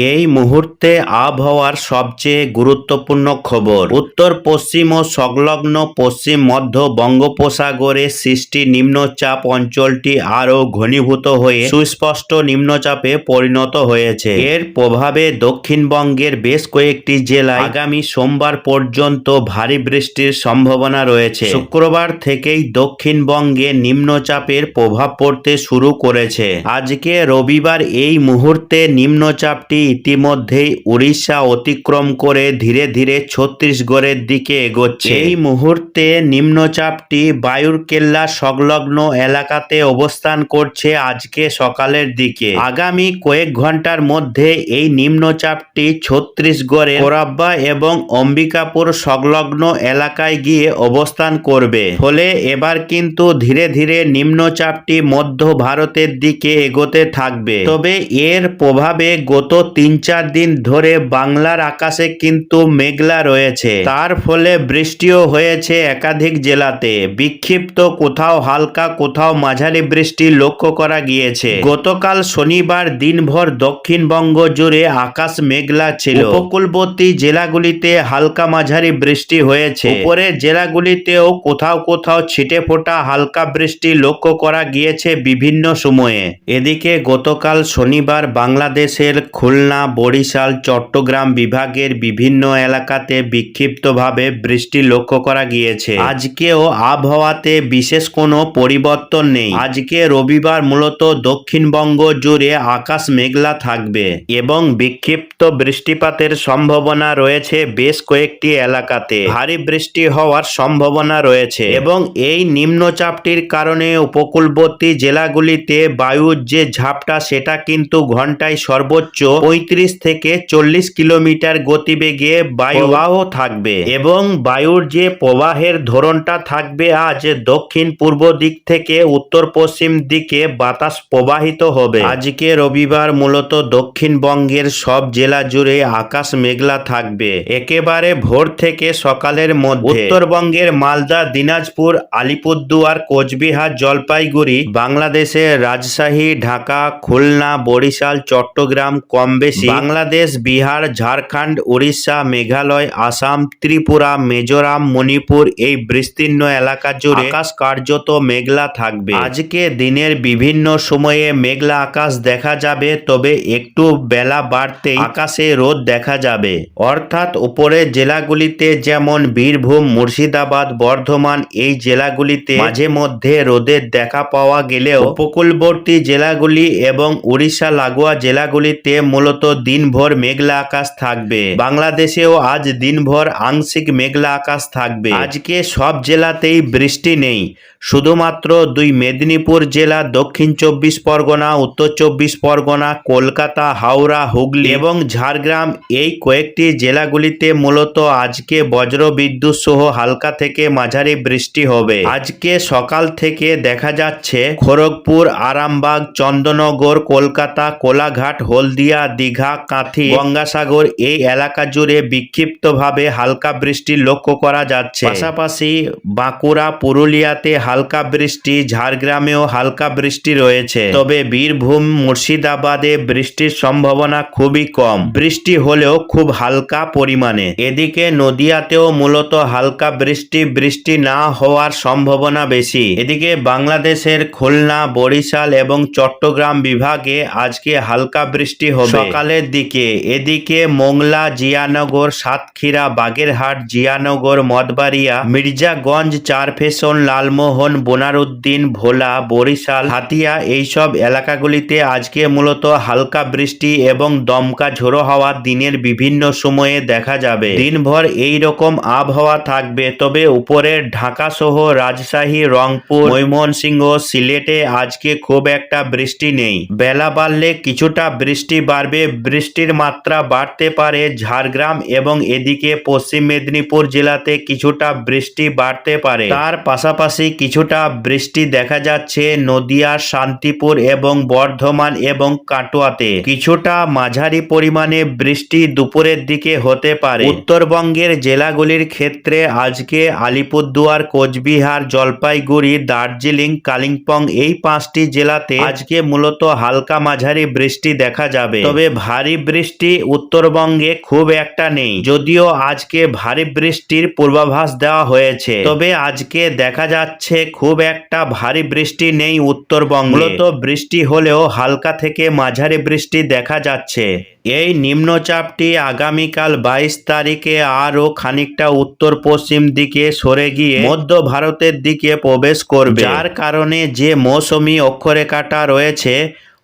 এই মুহূর্তে আবহাওয়ার সবচেয়ে গুরুত্বপূর্ণ খবর। উত্তর, পশ্চিম ও সংলগ্ন পশ্চিম, মধ্য বঙ্গোপসাগরে সৃষ্টি নিম্নচাপ অঞ্চলটি আরও ঘনীভূত হয়ে সুস্পষ্ট নিম্নচাপে পরিণত হয়েছে। এর প্রভাবে দক্ষিণবঙ্গের বেশ কয়েকটি জেলায় আগামী সোমবার পর্যন্ত ভারী বৃষ্টির সম্ভাবনা রয়েছে। শুক্রবার থেকেই দক্ষিণবঙ্গে নিম্নচাপের প্রভাব পড়তে শুরু করেছে। আজকে রবিবার এই মুহূর্তে নিম্নচাপটি ইতিমধ্যেই উড়িষ্যা অতিক্রম করে ধীরে ধীরে ছত্তিশগড়ের দিকে এগোচ্ছে। এই মুহূর্তে নিম্নচাপটি বায়ুর কেল্লা সংলগ্ন এলাকাতে অবস্থান করছে আজকে সকালের দিকে। আগামী কয়েক ঘণ্টার মধ্যে এই নিম্নচাপটি ছত্তিশগড়ে কোরাব্বা এবং অম্বিকাপুর সংলগ্ন এলাকায় গিয়ে অবস্থান করবে। ফলে এবার কিন্তু ধীরে ধীরে নিম্নচাপটি মধ্য ভারতের দিকে এগোতে থাকবে। তবে এর প্রভাবে গত তিন চার দিন ধরে বাংলার আকাশে কিন্তু মেঘলা রয়েছে। তার ফলে বৃষ্টিও হয়েছে একাধিক জেলাতে। বিক্ষিপ্ত কোথাও হালকা, কোথাও মাঝারি বৃষ্টি লক্ষ্য করা গিয়েছে। গতকাল শনিবার দিনভর দক্ষিণবঙ্গ জুড়ে আকাশ মেঘলা ছিল। উপকূলবর্তী জেলাগুলিতে হালকা মাঝারি বৃষ্টি হয়েছে। উপরের জেলাগুলিতেও কোথাও কোথাও ছিটে ফোটা হালকা বৃষ্টি লক্ষ্য করা গিয়েছে বিভিন্ন সময়ে। এদিকে গতকাল শনিবার বাংলাদেশের খুলনা, বরিশাল, চট্টগ্রাম বিভাগের বিভিন্ন এলাকাতে বিক্ষিপ্তভাবে বৃষ্টি লক্ষ্য করা গিয়েছে। আজকেও আবহাওয়াতে বিশেষ কোনো পরিবর্তন নেই। আজকে রবিবার মূলত দক্ষিণবঙ্গ জুড়ে আকাশ মেঘলা থাকবে এবং বিক্ষিপ্ত বৃষ্টিপাতের সম্ভাবনা রয়েছে বেশ কয়েকটি এলাকাতে। ভারী বৃষ্টি হওয়ার সম্ভাবনা রয়েছে এবং এই নিম্নচাপটির কারণে উপকূলবর্তী জেলাগুলিতে বায়ুর যে ঝাপটা, সেটা কিন্তু ঘন্টায় সর্বোচ্চ পঁয়ত্রিশ থেকে চল্লিশ কিলোমিটার গতিবেগে বায়ুবাহ থাকবে এবং বায়ুর যে প্রবাহের ধরনটা থাকবে আজ দক্ষিণ পূর্ব দিক থেকে উত্তর পশ্চিম দিকে বাতাস প্রবাহিত হবে। আজকে রবিবার মূলত দক্ষিণবঙ্গের সব জেলা জুড়ে আকাশ মেঘলা থাকবে। একেবারে ভোর থেকে সকালের মধ্যে উত্তরবঙ্গের মালদা, দিনাজপুর, আলিপুরদুয়ার, কোচবিহার, জলপাইগুড়ি, বাংলাদেশের রাজশাহী, ঢাকা, খুলনা, বরিশাল, চট্টগ্রাম, কম বেশি বাংলাদেশ বিহার ঝাড়খণ্ড উড়িষ্যা মেঘালয় আসাম ত্রিপুরা মিজোরাম মণিপুর এই বিস্তীর্ণ এলাকা জুড়ে আকাশ কার্যত মেঘলা থাকবে। আজকে দিনের বিভিন্ন সময়ে মেঘলা আকাশ দেখা যাবে তবে একটু বেলা বাড়তে আকাশে রোদ দেখা যাবে। অর্থাৎ উপরের জেলাগুলিতে যেমন বীরভূম মুর্শিদাবাদ বর্ধমান এই জেলাগুলিতে মাঝে মধ্যে রোদের দেখা পাওয়া গেলেও উপকূলবর্তী জেলাগুলি এবং উড়িষ্যা লাগোয়া জেলাগুলিতে মূলত দিনভর মেঘলা আকাশ থাকবে। বাংলাদেশেও আজ দিনভর আংশিক মেঘলা আকাশ থাকবে। আজকে সব জেলাতেই বৃষ্টি নেই। শুধুমাত্র দুই মেদিনীপুর জেলা, দক্ষিণ চব্বিশ পরগনা, উত্তর চব্বিশ পরগনা, কলকাতা, হাওড়া, হুগলি এবং ঝাড়গ্রাম এই কয়েকটি জেলাগুলিতে মূলত আজকে বজ্র বিদ্যুৎ সহ হালকা থেকে মাঝারি বৃষ্টি হবে। আজকে সকাল থেকে দেখা যাচ্ছে খড়গপুর, আরামবাগ চন্দনগর কলকাতা, কোলাঘাট, হলদিয়া, দীঘা, কাঁথি, গঙ্গাসাগর এই এলাকা জুড়ে বিক্ষিপ্তভাবে হালকা বৃষ্টি লক্ষ্য করা যাচ্ছে। পাশাপাশি বাঁকুড়া, পুরুলিয়াতে হালকা বৃষ্টি, ঝাড়গ্রামেও হালকা বৃষ্টি রয়েছে। তবে বীরভূম, মুর্শিদাবাদে বৃষ্টির সম্ভাবনা খুবই কম। বৃষ্টি হলেও খুব হালকা পরিমাণে। এদিকে নদিয়াতেও মূলত হালকা বৃষ্টি বৃষ্টি না হওয়ার সম্ভাবনা বেশি। এদিকে বাংলাদেশের খুলনা, বরিশাল এবং চট্টগ্রাম বিভাগে আজকে হালকা বৃষ্টি হবে। সকালের দিকে এদিকে মোংলা, জিয়ানগর, সাতক্ষীরা, বাগেরহাট, জিয়ানগর মদবাড়িয়া মির্জাগঞ্জ চারফেশন লালমোহন বোনারুদ্দিন, ভোলা, বরিশাল, হাতিয়া এইসব এলাকাগুলিতে আজকে মূলত হালকা বৃষ্টি এবং দমকা ঝোড়ো হাওয়া দিনের বিভিন্ন সময়ে দেখা যাবে। দিনভর এই রকম আবহাওয়া থাকবে, তবে উপরের ঢাকা সহ রাজশাহী, রংপুর, ময়মনসিংহ, সিলেটে আজকে খুব একটা বৃষ্টি নেই। বেলা বাড়লে কিছুটা বৃষ্টি বাড়বে, বৃষ্টির মাত্রা বাড়তে পারে ঝাড়গ্রাম এবং এদিকে পশ্চিম মেদিনীপুর জেলাতে কিছুটা বৃষ্টি বাড়তে পারে। তার পাশাপাশি কিছুটা বৃষ্টি দেখা যাচ্ছে নদিয়া, শান্তিপুর এবং বর্ধমান এবং কাটোয়াতে। কিছুটা মাঝারি পরিমাণে বৃষ্টি দুপুরের দিকে হতে পারে। উত্তরবঙ্গের জেলাগুলির ক্ষেত্রে আজকে আলিপুরদুয়ার, কোচবিহার, জলপাইগুড়ি, দার্জিলিং, কালিম্পং এই পাঁচটি জেলাতে আজকে মূলত হালকা মাঝারি বৃষ্টি দেখা যাবে। তবে ভারী বৃষ্টি উত্তরবঙ্গে খুব একটা নেই। যদিও আজকে ভারী বৃষ্টির পূর্বাভাস দেওয়া হয়েছে। তবে আজকে দেখা যাচ্ছে খুব একটা ভারী বৃষ্টি নেই উত্তরবঙ্গ। মূলত বৃষ্টি হলেও হালকা থেকে মাঝারি বৃষ্টি দেখা যাচ্ছে। এই নিম্নচাপটি আগামীকাল বাইশ তারিখে আরও খানিকটা উত্তর পশ্চিম দিকে সরে গিয়ে মধ্য ভারতের দিকে প্রবেশ করবে। যার কারণে যে মৌসুমি অক্ষরেখাটা রয়েছে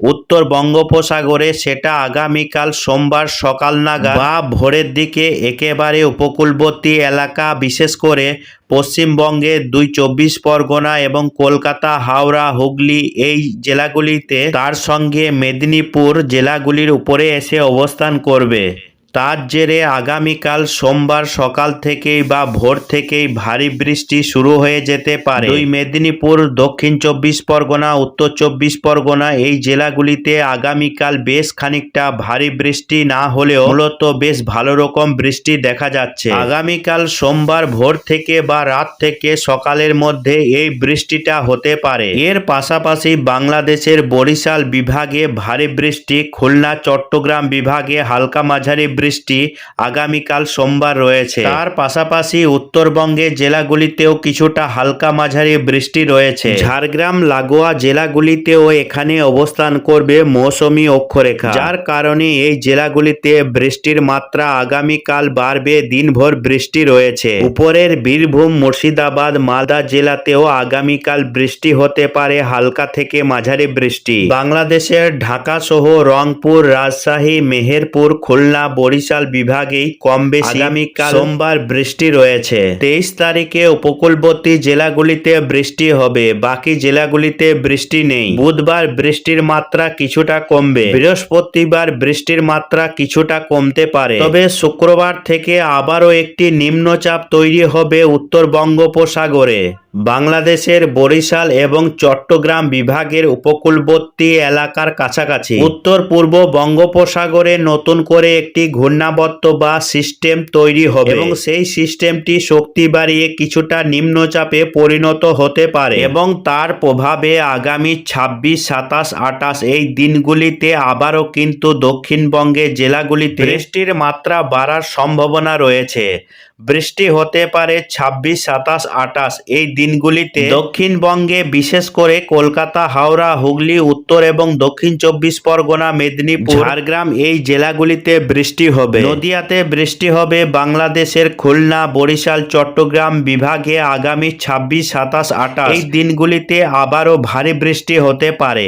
উত্তর বঙ্গোপসাগরে সেটা আগামীকাল সোমবার সকাল নাগাদ বা ভোরের দিকে একেবারে উপকূলবর্তী এলাকা, বিশেষ করে পশ্চিমবঙ্গের দুই চব্বিশ পরগনা এবং কলকাতা, হাওড়া, হুগলি এই জেলাগুলিতে তার সঙ্গে মেদিনীপুর জেলাগুলির উপরে এসে অবস্থান করবে। তার জেরে আগামীকাল সোমবার সকাল থেকেই বা ভোর থেকেই ভারী বৃষ্টি শুরু হয়ে যেতে পারে। দুই মেদিনীপুর, দক্ষিণ চব্বিশ পরগনা, উত্তর চব্বিশ পরগনা এই জেলাগুলিতে আগামীকাল বেশ খানিকটা ভারী বৃষ্টি না হলেও মূলত বেশ ভালো রকম বৃষ্টি দেখা যাচ্ছে। আগামীকাল সোমবার ভোর থেকে বা রাত থেকে সকালের মধ্যে এই বৃষ্টিটা হতে পারে। এর পাশাপাশি বাংলাদেশের বরিশাল বিভাগে ভারী বৃষ্টি, খুলনা, চট্টগ্রাম বিভাগে হালকা মাঝারি বৃষ্টি আগামীকাল সোমবার রয়েছে। তার পাশাপাশি উত্তরবঙ্গের জেলাগুলিতেও কিছুটা হালকা মাঝারি বৃষ্টি রয়েছে। ঝাড়গ্রাম লাগোয়া জেলাগুলিতেও এখানে অবস্থান করবে মৌসুমি অক্ষরেখা। যার কারণে এই জেলাগুলিতে বৃষ্টির মাত্রা আগামীকাল বাড়বে দিনভর বৃষ্টি রয়েছে। উপরের বীরভূম মুর্শিদাবাদ মালদা জেলাতেও আগামীকাল বৃষ্টি হতে পারে হালকা থেকে মাঝারি বৃষ্টি। বাংলাদেশের ঢাকা সহ রংপুর রাজশাহী মেহেরপুর খুলনা বরিশাল বিভাগেই কম বেশি আগামীকাল সোমবার বৃষ্টি রয়েছে। তেইশ তারিখে উপকূলবর্তী জেলাগুলিতে বৃষ্টি হবে বাকি জেলাগুলিতে বৃষ্টি নেই। বুধবার বৃষ্টির মাত্রা কিছুটা কমবে। বৃহস্পতিবার বৃষ্টির মাত্রা কিছুটা কমতে পারে। তবে শুক্রবার থেকে আবারও একটি নিম্নচাপ তৈরি হবে উত্তর বঙ্গোপসাগরে। বাংলাদেশের বরিশাল এবং চট্টগ্রাম বিভাগের উপকূলবর্তী এলাকার কাছাকাছি। উত্তর পূর্ব বঙ্গোপসাগরে নতুন করে একটি ঘূর্ণাবর্ত বা সিস্টেম তৈরি হবে। এবং সেই সিস্টেমটি শক্তি বাড়িয়ে কিছুটা নিম্নচাপে পরিণত হতে পারে। এবং তার প্রভাবে আগামী ছাব্বিশ সাতাশ আটাশ এই দিনগুলিতে আবারও কিন্তু দক্ষিণবঙ্গের জেলাগুলিতে বৃষ্টির মাত্রা বাড়ার সম্ভাবনা রয়েছে। বৃষ্টি হতে পারে ছাব্বিশ, সাতাশ আটাশ এই দিনগুলিতে দক্ষিণবঙ্গে বিশেষ করে কলকাতা, হাওড়া, হুগলি, উত্তর এবং দক্ষিণ চব্বিশ পরগনা, মেদিনীপুর, ঝাড়গ্রাম এই জেলাগুলিতে বৃষ্টি হবে। নদিয়াতে বৃষ্টি হবে, বাংলাদেশের খুলনা, বরিশাল, চট্টগ্রাম বিভাগে আগামী ছাব্বিশ, সাতাশ আটাশ এই দিনগুলিতে আবারও ভারী বৃষ্টি হতে পারে।